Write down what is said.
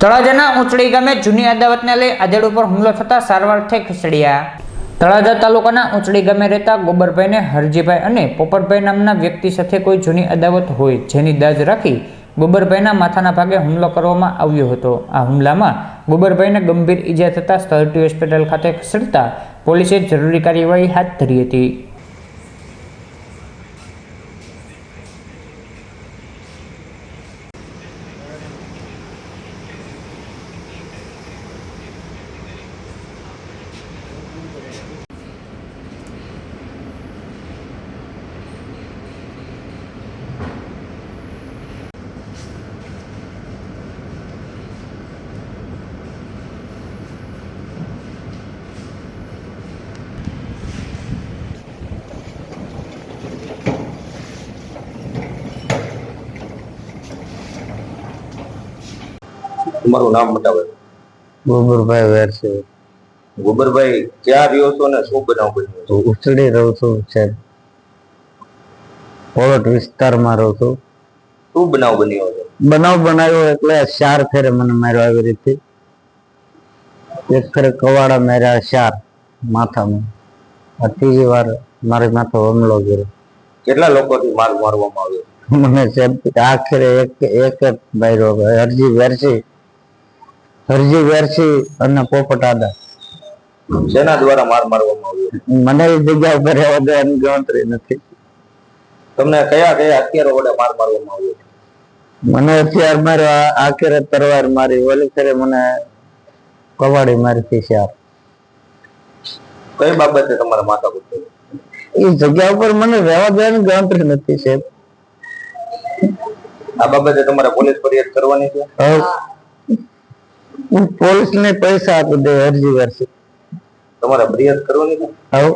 તળાજાના ઊંચડી ગામે જૂની અદાવતને લઈ આધેડ ઉપર હુમલો થતા સારવાર થઈ ખસેડ્યા. તળાજા તાલુકાના ઊંચડી ગામે રહેતા ગોબરભાઈને હરજીભાઈ અને પોપટભાઈ નામના વ્યક્તિ સાથે કોઈ જૂની અદાવત હોય જેની દાજ રાખી ગોબરભાઈના માથાના ભાગે હુમલો કરવામાં આવ્યો હતો. આ હુમલામાં ગોબરભાઈને ગંભીર ઈજા થતાં સ્થળટી હોસ્પિટલ ખાતે ખસેડતા પોલીસે જરૂરી કાર્યવાહી હાથ ધરી હતી. તમારું નામ બતાવે. ગોબરભાઈ વેરસે. ગોબરભાઈ ક્યાં રહ્યો છો ને શું બનાવ બન્યો છે? ઉછળી રહું છું સાહેબ પોલટ વિસ્તારમાં રહું છું. શું બનાવ બન્યો છે? બનાવ બનાવ્યો એટલે ચાર ફેરે મને માર્યો આવી રીતે. એક ફેરે કવાડા માર્યા ચાર માથામાં. આ ત્રીજી વાર મારી માથે હુમલો કર્યો. કેટલા લોકોથી માર મારવામાં આવ્યો? મને આખરે એક એક જ માર્યો. અરજી વેરસી હરજી વેરસી અને પોપટ આદા શેના દ્વારા માર મારવામાં આવ્યો? મને એ જગ્યા ઉપર રહેવા દેવાની ગણતરી નથી. તમને કયા કયા હથિયારો વડે માર મારવામાં આવ્યો? મને હથિયાર માર્યો આખરે તરવાર મારી ઓલી ફેરે મને કવાડી મારી હતી ચાર કઈ બાબતે તમારા માથા પર એ જગ્યા ઉપર મને રહેવા દેવાની ગણતરી નથી સાહેબ. આ બાબતે તમારે પોલીસ ફરિયાદ કરવાની છે? હું પોલીસ ને પૈસા આપી દે અરજી કરશે. તમારે ફરિયાદ કરવાની હા